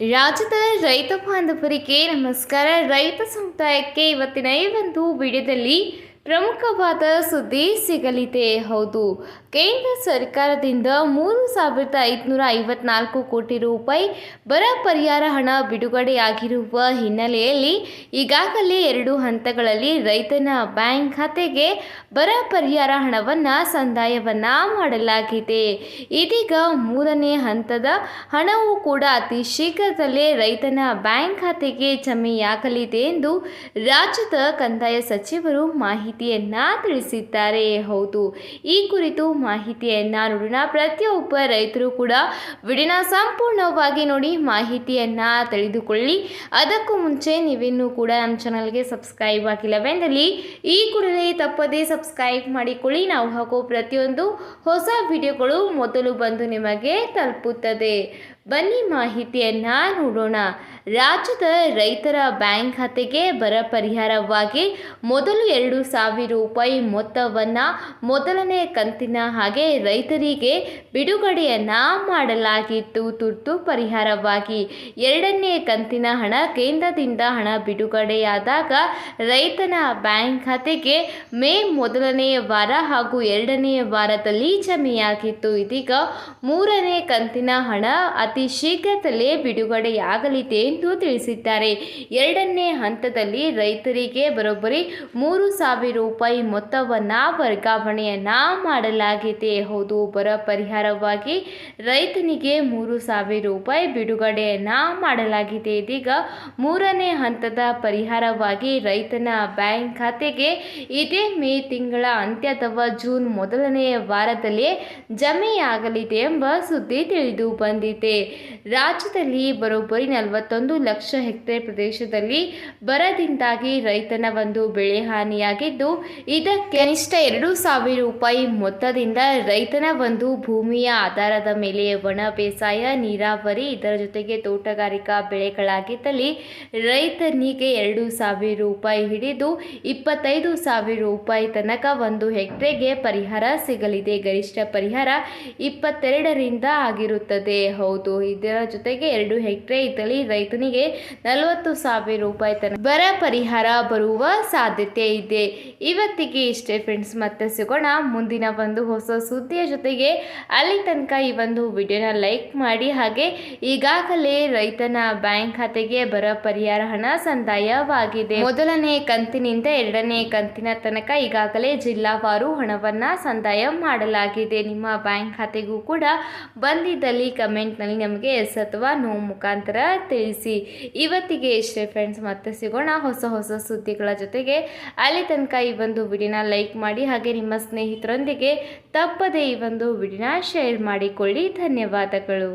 ರಾಜ್ಯದ ರೈತ ಬಾಂಧವರಿಗೆ ನಮಸ್ಕಾರ. ರೈತ ಸಮುದಾಯಕ್ಕೆ ಇವತ್ತಿನ ಈ ಒಂದು ವಿಡಿಯೋದಲ್ಲಿ ಪ್ರಮುಖವಾದ ಸುದ್ದಿ ಸಿಗಲಿದೆ. ಹೌದು ಕೇಂದ್ರ ಸರ್ಕಾರದಿಂದ ಮೂರು ಸಾವಿರದ ಐದುನೂರ ಐವತ್ನಾಲ್ಕು ಕೋಟಿ ರೂಪಾಯಿ ಬರ ಪರಿಹಾರ ಹಣ ಬಿಡುಗಡೆಯಾಗಿರುವ ಹಿನ್ನೆಲೆಯಲ್ಲಿ ಈಗಾಗಲೇ ಎರಡು ಹಂತಗಳಲ್ಲಿ ರೈತನ ಬ್ಯಾಂಕ್ ಖಾತೆಗೆ ಬರ ಪರಿಹಾರ ಹಣವನ್ನು ಸಂದಾಯವನ್ನು ಮಾಡಲಾಗಿದೆ. ಇದೀಗ ಮೂರನೇ ಹಂತದ ಹಣವು ಕೂಡ ಅತಿ ಶೀಘ್ರದಲ್ಲೇ ರೈತನ ಬ್ಯಾಂಕ್ ಖಾತೆಗೆ ಜಮೆಯಾಗಲಿದೆ ಎಂದು ರಾಜ್ಯದ ಕಂದಾಯ ಸಚಿವರು ಮಾಹಿತಿಯನ್ನು ತಿಳಿಸಿದ್ದಾರೆ. ಹೌದು, ಈ ಕುರಿತು ಮಾಹಿತಿಯನ್ನ ನೋಡೋಣ. ಪ್ರತಿಯೊಬ್ಬ ರೈತರು ಕೂಡ ವಿಡಿಯೋನ ಸಂಪೂರ್ಣವಾಗಿ ನೋಡಿ ಮಾಹಿತಿಯನ್ನು ತಿಳಿದುಕೊಳ್ಳಿ. ಅದಕ್ಕೂ ಮುಂಚೆ ನೀವಿನ್ನೂ ಕೂಡ ನಮ್ಮ ಚಾನಲ್ಗೆ ಸಬ್ಸ್ಕ್ರೈಬ್ ಆಗಿಲ್ಲವೆಂದಲ್ಲಿ ಈ ಕೂಡಲೇ ತಪ್ಪದೇ ಸಬ್ಸ್ಕ್ರೈಬ್ ಮಾಡಿಕೊಳ್ಳಿ. ನಾವು ಹಾಕೋ ಪ್ರತಿಯೊಂದು ಹೊಸ ವಿಡಿಯೋಗಳು ಮೊದಲು ಬಂದು ನಿಮಗೆ ತಲುಪುತ್ತದೆ. ಬನ್ನಿ ಮಾಹಿತಿಯನ್ನು ನೋಡೋಣ. ರಾಜ್ಯದ ರೈತರ ಬ್ಯಾಂಕ್ ಖಾತೆಗೆ ಬರ ಪರಿಹಾರವಾಗಿ ಮೊದಲು ಎರಡು ಸಾವಿರ ರೂಪಾಯಿ ಮೊತ್ತವನ್ನು ಮೊದಲನೇ ಕಂತಿನ ಹಾಗೆ ರೈತರಿಗೆ ಬಿಡುಗಡೆಯನ್ನು ಮಾಡಲಾಗಿತ್ತು. ತುರ್ತು ಪರಿಹಾರವಾಗಿ ಎರಡನೇ ಕಂತಿನ ಹಣ ಕೇಂದ್ರದಿಂದ ಹಣ ಬಿಡುಗಡೆಯಾದಾಗ ರೈತನ ಬ್ಯಾಂಕ್ ಖಾತೆಗೆ ಮೇ ಮೊದಲನೆಯ ವಾರ ಹಾಗೂ ಎರಡನೆಯ ವಾರದಲ್ಲಿ ಜಮೆಯಾಗಿತ್ತು. ಇದೀಗ ಮೂರನೇ ಕಂತಿನ ಹಣ ಅತಿ ಶೀಘ್ರದಲ್ಲೇ ಬಿಡುಗಡೆಯಾಗಲಿದೆ ಎಂದು ತಿಳಿಸಿದ್ದಾರೆ. ಎರಡನೇ ಹಂತದಲ್ಲಿ ರೈತರಿಗೆ ಬರೋಬ್ಬರಿ ಮೂರು ಸಾವಿರ ರೂಪಾಯಿ ಮೊತ್ತವನ್ನು ವರ್ಗಾವಣೆಯನ್ನು ಮಾಡಲಾಗಿದೆ. ಹೌದು, ಬರ ಪರಿಹಾರವಾಗಿ ರೈತನಿಗೆ ಮೂರು ಸಾವಿರ ರೂಪಾಯಿ ಬಿಡುಗಡೆಯನ್ನ ಮಾಡಲಾಗಿದೆ. ಇದೀಗ ಮೂರನೇ ಹಂತದ ಪರಿಹಾರವಾಗಿ ರೈತನ ಬ್ಯಾಂಕ್ ಖಾತೆಗೆ ಇದೇ ಮೇ ತಿಂಗಳ ಅಂತ್ಯ ಅಥವಾ ಜೂನ್ ಮೊದಲನೆಯ ವಾರದಲ್ಲಿ ಜಮೆಯಾಗಲಿದೆ ಎಂಬ ಸುದ್ದಿ ತಿಳಿದು ಬಂದಿದೆ. ರಾಜ್ಯದಲ್ಲಿ ಬರೋಬ್ಬರಿ ನಲವತ್ತೊಂದು ಲಕ್ಷ ಹೆಕ್ಟೇರ್ ಪ್ರದೇಶದಲ್ಲಿ ಬರದಿಂದಾಗಿ ರೈತನ ಒಂದು ಬೆಳೆ ಹಾನಿಯಾಗಿದ್ದು, ಇದಕ್ಕೆ ಕನಿಷ್ಠ ಎರಡು ಸಾವಿರ ರೂಪಾಯಿ ಮೊತ್ತದಿಂದ ರೈತನ ಒಂದು ಭೂಮಿಯ ಆಧಾರದ ಮೇಲೆ ಒಣ ಬೇಸಾಯ, ನೀರಾವರಿ, ಇದರ ಜೊತೆಗೆ ತೋಟಗಾರಿಕಾ ಬೆಳೆಗಳಾಗಿದ್ದಲ್ಲಿ ರೈತನಿಗೆ ಎರಡು ಸಾವಿರ ರೂಪಾಯಿ ಹಿಡಿದು ಇಪ್ಪತ್ತೈದು ಸಾವಿರ ರೂಪಾಯಿ ತನಕ ಒಂದು ಹೆಕ್ಟೇರ್ಗೆ ಪರಿಹಾರ ಸಿಗಲಿದೆ. ಗರಿಷ್ಠ ಪರಿಹಾರ ಇಪ್ಪತ್ತೆರಡರಿಂದ ಆಗಿರುತ್ತದೆ. ಹೌದು, ಇದರ ಜೊತೆಗೆ ಎರಡು ಹೆಕ್ಟೇರ್ ಇದ್ದಲ್ಲಿ ರೈತನಿಗೆ ನಲವತ್ತು ಸಾವಿರ ರೂಪಾಯಿ ತನಕ ಬರ ಪರಿಹಾರ ಬರುವ ಸಾಧ್ಯತೆ ಇದೆ. ಇವತ್ತಿಗೆ ಇಷ್ಟೇ ಫ್ರೆಂಡ್ಸ್ ಮತ್ತೆ ಸಿಗೋಣ ಮುಂದಿನ ಒಂದು ಹೊಸ ಸುದ್ದಿಯ ಜೊತೆಗೆ ಅಲ್ಲಿ ತನಕ ಈ ಒಂದು ವಿಡಿಯೋನ ಲೈಕ್ ಮಾಡಿ ಹಾಗೆ ಈಗಾಗಲೇ ರೈತನ ಬ್ಯಾಂಕ್ ಖಾತೆಗೆ ಬರ ಪರಿಹಾರ ಹಣ ಸಂದಾಯವಾಗಿದೆ. ಮೊದಲನೇ ಕಂತಿನಿಂದ ಎರಡನೇ ಕಂತಿನ ತನಕ ಈಗಾಗಲೇ ಜಿಲ್ಲಾವಾರು ಹಣವನ್ನ ಸಂದಾಯ ಮಾಡಲಾಗಿದೆ. ನಿಮ್ಮ ಬ್ಯಾಂಕ್ ಖಾತೆಗೂ ಕೂಡ ಬಂದಿದ್ದಲ್ಲಿ ಕಮೆಂಟ್ನಲ್ಲಿ ನಮಗೆ ಎಸ್ ಅಥವಾ ನೋ ಮುಖಾಂತರ ತಿಳಿಸಿ. ಇವತ್ತಿಗೆ ಇಷ್ಟೇ ಫ್ರೆಂಡ್ಸ್ ಮತ್ತೆ ಸಿಗೋಣ ಹೊಸ ಹೊಸ ಸುದ್ದಿಗಳ ಜೊತೆಗೆ. ಅಲ್ಲಿ ತನಕ ಈ ಒಂದು ವಿಡಿಯೋನ ಲೈಕ್ ಮಾಡಿ ಹಾಗೆ ನಿಮ್ಮ ಸ್ನೇಹಿತರೊಂದಿಗೆ ತಪ್ಪದೇ ಈ ಒಂದು ವಿಡಿಯೋನ ಶೇರ್ ಮಾಡಿಕೊಳ್ಳಿ. ಧನ್ಯವಾದಗಳು.